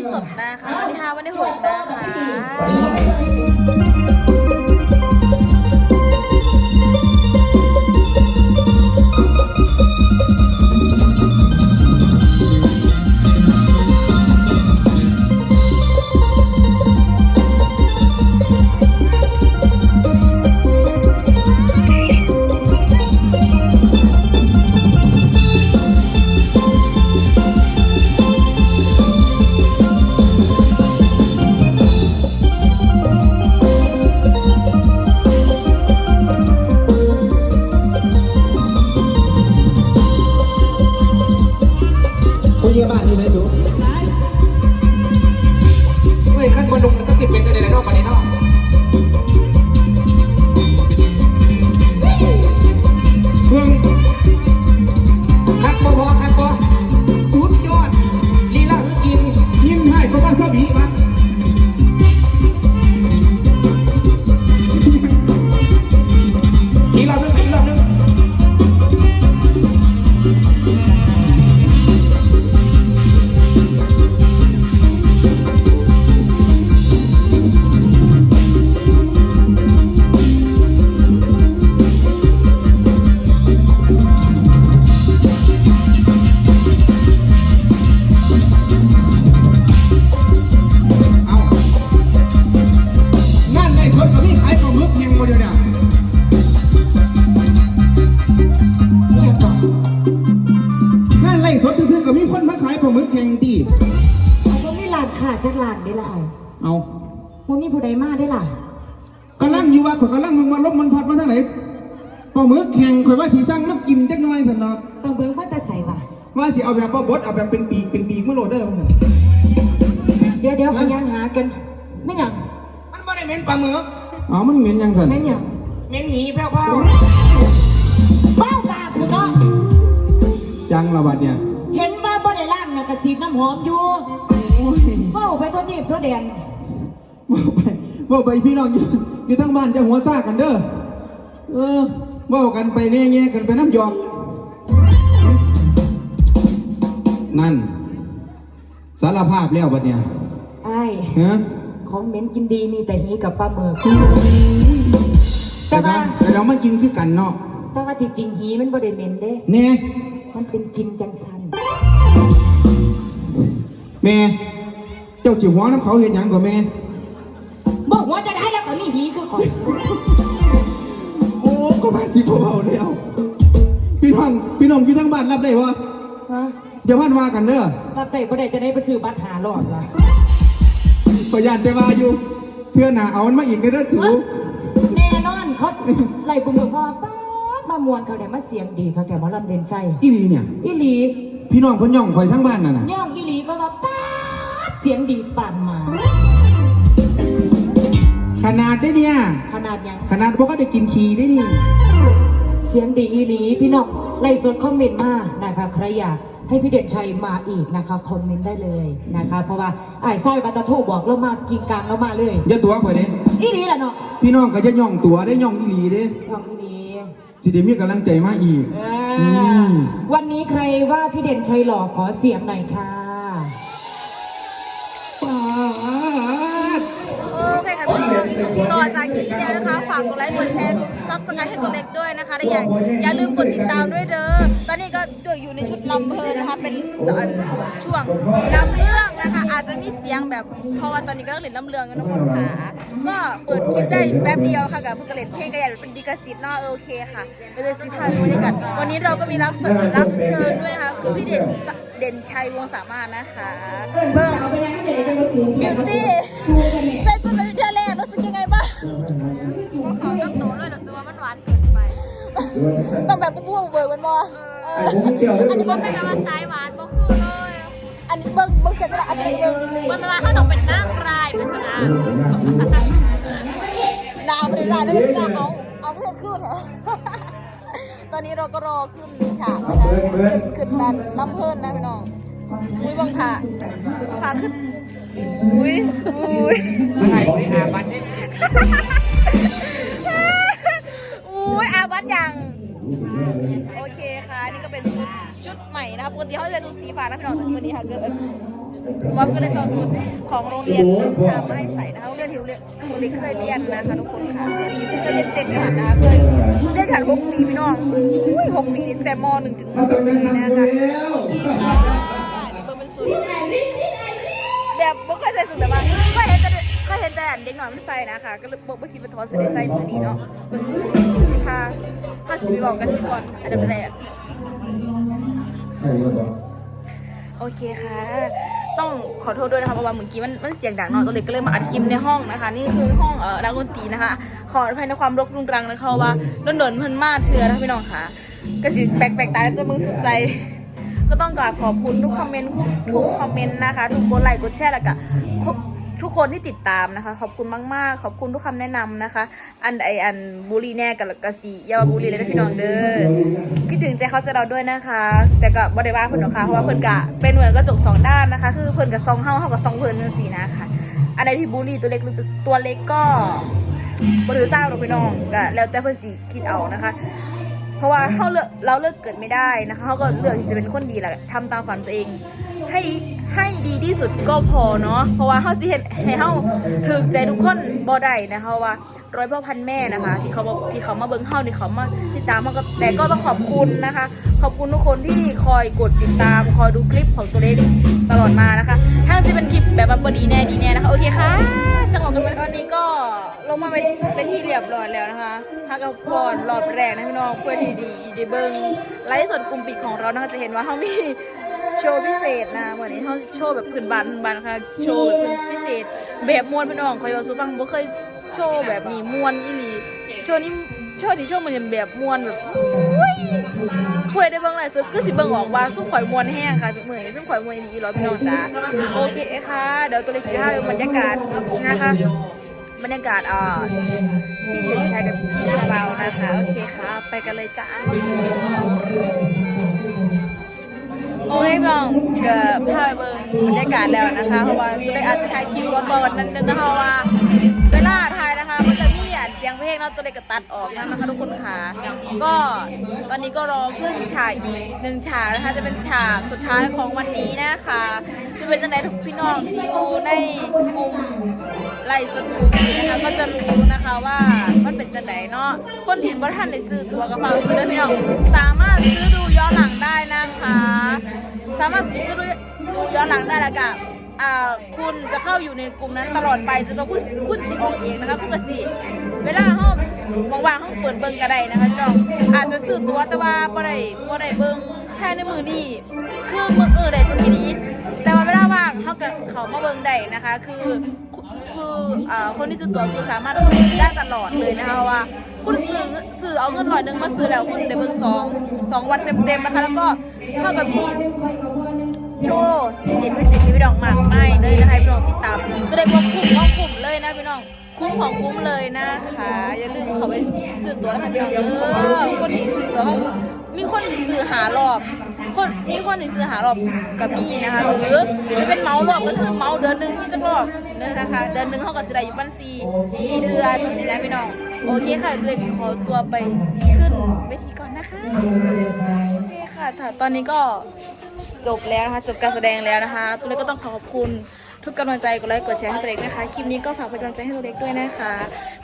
ฟ์สดนะคะวันที่ห้าวันที่หกนะคะ ปลาหมึกเพียงดีเอาพวกนี้หลานขาดจากหลานได้ละไอ้เอาพวกนี้ผู้ใดมาได้ล่ะกำลังอยู่ว่าข่อยกำลังมึงมาลบมันพัดมาทางไหนปลาหมึกแข่งข่อยว่าสีสร้างมากินจักหน่อยสันดอกเราเบิ้งว่าแต่ใส่ว่ะว่าสิเอาแบบบ่บดเอาแบบเป็นปีกเป็นปีกมาโหลดได้บ่เดี๋ยวเดี๋ยวขยันหากันไม่หยังมันบ่ได้เหม็นปลาหมึกอ๋อมันเหม็นยังสันไม่หยังเหม็นหนีแพ้วเผาเบ้าปากคุณเนาะจังละบัดเนี่ยเห็นว่าบ่ได้ ล่างน่ะกระสีน้ำหอมอยู่โอ้ยเบ้าไปตัวทีบตัวแดนว่าไปว่าไปพี่น้องอยู่อยู่ทั้งบ้านจะหัวซากันเด้อเออเว่ากันไปแง่ๆกันไปน้ำหยอกนั่น สารภาพแล้วบัดเนี่ยไอ้ฮะของเหม็นกินดีมีแต่หีกับปลาหมึกแต่ว่าแต่เราไม่กินคือกันเนาะแต่ว่าที่จริงหีมันบ่ได้เหม็นเด้แน่มันเป็นกินจังสัน แม่ เจ้าจิ๋วหัวน้ำเขาเห็นหยังกว่าแม่ บอกว่าจะได้แล้วก็นี่หีคือของโอ้ก็มาสิเบาๆแล้วพี่น้องพี่น้องอยู่ทั้งบ้านรับได้วะฮะอย่าพันว่ากันเด้อรับได้บ่ได้จะได้ไปซื้อบัตรหาหลอดล่ะขอยานแต่ว่าอยู่เพื่อหนาเอามันมาอีกในเด้อจิ๋วแน่นอนเขาไล่บุญหลวงพ่อป๊าดมามวนเขาแต่มาเสียงดีเขาแต่มาลำเด่นไส้อีนีเนี่ย อีหลี พี่น้องเพิ่นย่องคอยทั้งบ้านน่ะนะย่องอีหลีก็ว่าป๊าดเสียงดีปานหมา ขนาดได้เนี่ย ขนาดยังขนาดพวกก็ได้กินขี้ได้นี่เสียงดีอีหลีพี่น้องไล่สดคอมเมนต์มานะคะใครอยากให้พี่เด่นชัยมาอีกนะคะคอมเมนต์ได้เลยนะคะ เพราะว่าไอ้ไส้บัตตาโทบอกเรามากินกลางเรามาเลยอย่าตัวข่อยเด้อีหลีแหละเนาะพี่น้องก็จะย่องตัวได้ย่องอีหลีเด้ย่องอีหลี สิได้มีกำลังใจมาอีก อ่าอืม วันนี้ใครว่าพี่เด่นชัยหล่อขอเสียงหน่อยค่ะป๊าดโอเคค่ะพี่น้องต่อจากคลิปที่แล้วนะคะ ฝากกดไลค์ กดแชร์ กดซับสไครต์ให้ตัวเล็กด้วยนะคะและอย่าอย่าลืมกดติดตามด้วยเด้อ ตอนนี้ก็เดี๋ยวอยู่ในชุดลำเพลินนะคะ เป็นตอนช่วงลำเรื่องนะคะ อาจจะมีเสียงแบบ เพราะว่าตอนนี้ก็ต้องเล่นลำเรื่องกันทุกคนค่ะ ก็ เปิดคลิปได้แป๊บเดียวค่ะกับเพื่อนเล่นเพลงก็อยากเป็นดีกสิทธิ์เนาะโอเคค่ะไปเลยสิพาดูบรรยากาศวันนี้เราก็มีรับเชิญรับเชิญด้วยนะคะคือพี่เด่นเด่นชัยวงศ์สามารถนะคะเบิ้งบิวตี้ใส่สุดเป็นเทอแรกรู้สึกยังไงบ้างเขาต้องโตเลยรู้สึกว่ามันหวานเกินไปต้องแบบบู๊เบิร์กมันบอเอออันนี้มันเป็นว่าสายหวานบ่คือเลยอันนี้เบิ้งเบิ้งเช็คก็ได้อันนี้เบิ้งมันมาเขาต้องเป็นนั่งรายเป็นสนาม ดาวเป็นรายแล้วก็จะเอาเอาก็เห็นขึ้นเหรอตอนนี้เราก็รอขึ้นฉากนะคะขึ้นขึ้นดันน้ำเพิ่นนะพี่น้องอุ้ยบังค่ะบังค่ะขึ้นอุ้ยอุ้ยอะไรไม่อาบันเนี่ยอุ้ยอาบัตยังโอเคค่ะนี่ก็เป็นชุดชุดใหม่นะคะปกติเขาจะใส่ชุดสีฟ้านะพี่น้องแต่วันนี้ค่ะเกิด ว่าก็เลยสอนสุดของโรงเรียนเริ่มทำมาให้ใส่นะคะโรงเรียนที่โรงเรียนโรงเรียนเคยเรียนนะคะทุกคนค่ะเคยเรียนเจ็ดรหัสนะคะเคยเรียนขันหกปีพี่น้องอุ้ยหกปีนี่ตั้งแต่มหนึ่งถึงมหกปีนะคะเปิดเป็นสุดแบบไม่เคยใส่สุดแบบว่าก็เห็นแต่ก็เห็นแต่เด็กหน่อยมันใส่นะคะก็เลยบอกว่าคิดว่าทอสได้ใส่มือนี้เนาะเบิ่งสิพาถ้าสิบอกกันสิก่อนอันดับแรกโอเคค่ะ ต้องขอโทษด้วยนะคะเพราะว่าเมื่อกี้มันมันเสียงดังเนอนตัวเล็กก็เลยมาอัดคลิปในห้องนะคะ นี่คือห้องเอ่อนักดนตรีนะคะ ขออภัยในความรกรุงรังนะคะว่าโดนโดนเพิ่นมาเถื่อนะพี่น้องค่ะกระสิแปลกๆตาในตัวมึงสุดใจก็ต้องกราบขอบคุณทุกคอมเมนต์ทุกทุกคอมเมนต์นะคะทุกกดไลค์กดแชร์แล้วก็ทุกคนที่ติดตามนะคะ ขอบคุณมากๆ ขอบคุณทุกคำแนะนำนะคะ อันไออันบุรีแน่กับกระสีอยาวบุรีเลยนะพี่น้องเด้อ ดถึงใจเขาจะเราด้วยนะคะ แต่ก็บริวารเพิ่นหรอกค่ะเพราะว่าเพิ่นกะเป็นเหมือนกระจกสองด้านนะคะ คือเพิ่นกับซองเฮาเฮากับซองเพิ่นนั่นสินะคะอันใดที่บูลลี่ตัวเล็กหรือตัวเล็กก็บ่ถือสร้างหรอกพี่น้องก็แล้วแต่เพิ่นสิคิดเอานะคะ เพราะว่าเฮาเลือกเราเลือกเกิดไม่ได้นะคะเฮาก็เลือกที่จะเป็นคนดีแหละทำตามฝันตัวเอง ให้ให้ดีที่สุดก็พอเนาะเพราะว่าเฮาสิเฮ็ดให้เฮาถูกใจทุกคนบ่ได้นะคะว่าร้อยพ่อพันแม่นะคะ ที่เขามาที่เขามาเบิ่งเฮาที่เขามา ตามเฮาก็แต่ก็ต้องขอบคุณนะคะ ขอบคุณทุกคนที่คอยกดติดตาม คอยดูคลิปของตัวเล็กตลอดมานะคะ ถ้าสิเป็นคลิปแบบว่าบ่ดีแน่ดีแน่นะคะ โอเคค่ะ จังหวะกันไปตอนนี้ก็ลงมาเป็นเป็นที่เรียบร้อยแล้วนะคะถ้ากับฟอนรอบแรกนะพี่น้องเพื่อที่ดีดีเบิ่งไลฟ์สดกลุ่มปิดของเรานะคะจะเห็นว่าเฮามีโชว์พิเศษนะเหมือนนี้เขาโชว์แบบพื้นบ้านพื้นบ้านค่ะ โชว์แบบพิเศษ แบบมวนพี่น้องคอยเอาสูฟังบ่เคยโชว์แบบนี้มวนอีหลี โชว์นี้ โชว์นี้โชว์มันแบบมวนแบบอุ้ยผู้ใดได้เบิ่งหลายสุดก็สิเบิ่งออกว่าซุ้มข่อยมวนแห้งค่ะเหมยซุ้มข่อยมวนอีร้อยพี่น้องจ้าโอเคค่ะ เดี๋ยวตัวเล็กสิพาไปบรรยากาศนะคะบรรยากาศอ่าพี่เห็นชายกับพี่เรานะคะ โอเคค่ะ ไปกันเลยจ้าโอเคพี่น้องก็พาไปเบิ่งบรรยากาศแล้วนะคะ เพราะว่าตัวเล็กอาจจะถ่ายคลิปว่าก่อนนั้นนะคะว่าเวลา เสียงเพลงเนาะตัวเล็กก็ตัดออกนะคะทุกคนค่ะก็ตอนนี้ก็รอขึ้นฉากอีกหนึ่งฉากนะคะ จะเป็นฉากสุดท้ายของวันนี้นะคะจะเป็นจังไดทุกพี่น้องที่อยู่ในกลุ่มไล่สดกลุ่มนี้นะคะ ก็จะรู้นะคะว่ามันเป็นจังไดเนาะคนที่บ่ทันได้ซื้อตัวกับฟังซื้อได้พี่น้องสามารถซื้อดูย้อนหลังได้นะคะ สามารถซื้อดูย้อนหลังได้แล้วก็อ่า คุณจะเข้าอยู่ในกลุ่มนั้นตลอดไปจนกว่าคุณคุณสิออกเองนะคะคุณกสิเวลาห้องว่างๆห้องเปิดเบิ่งก็ได้นะคะพี่น้องอาจจะซื้อตัวแต่ว่าบ่ได้บ่ได้เบิ่งแค่ในมือนี้คือมืออื่นได้สักทีนี้แต่ว่าเวลาว่างเขาก็เขามาเบิ่งได้นะคะ คือคือคนที่ซื้อตัวคือสามารถเข้าได้ตลอดเลยนะคะว่า คุณซื้อซื้อเอาเงินร้อยหนึ่งมาซื้อแล้วคุณได้เบิ่งสองสองวันเต็มๆนะคะแล้วก็เท่ากับมี ดตามก็ได้ว่าคุ้มว่าคุ้มเลยนะพี่น้อง คุ้มของคุ้มเลยนะคะ อย่าลืมเขาไปซื้อตัวนะคะพี่น้องเออคนที่ซื้อตัวเขามีคนที่ซื้อหารอบ คนมีคนที่ซื้อหารอบกับมีนะคะหรือจะเป็นเมาส์รอบก็คือเมาส์เดือนหนึ่งมีจักรอบนะคะเดือนหนึ่งเขาก็สิได้อยู่ปันสี่สี่เดือนสี่นะพี่น้องโอเคค่ะตัวเองขอตัวไปขึ้นเวทีก่อนนะคะโอเคค่ะแต่ตอนนี้ก็จบแล้วนะคะจบการแสดงแล้วนะคะตัวเล็กก็ต้องขอขอบคุณ ทุกกำลังใจกดไลค์กดแชร์ให้ตัวเล็กนะคะคลิปนี้ก็ฝากเป็นกำลังใจให้ตัวเล็กด้วยนะคะ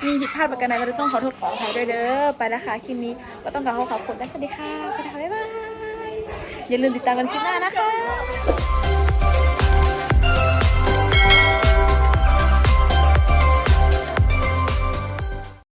มีผิดพลาดประการใดก็ต้องขอโทษขออภัยด้วยเด้อไปแล้วค่ะคลิปนี้ก็ต้องขอขอบคุณและสวัสดีค่ะไปค่ะบ๊ายบายอย่าลืมติดตามกันคลิปหน้านะคะ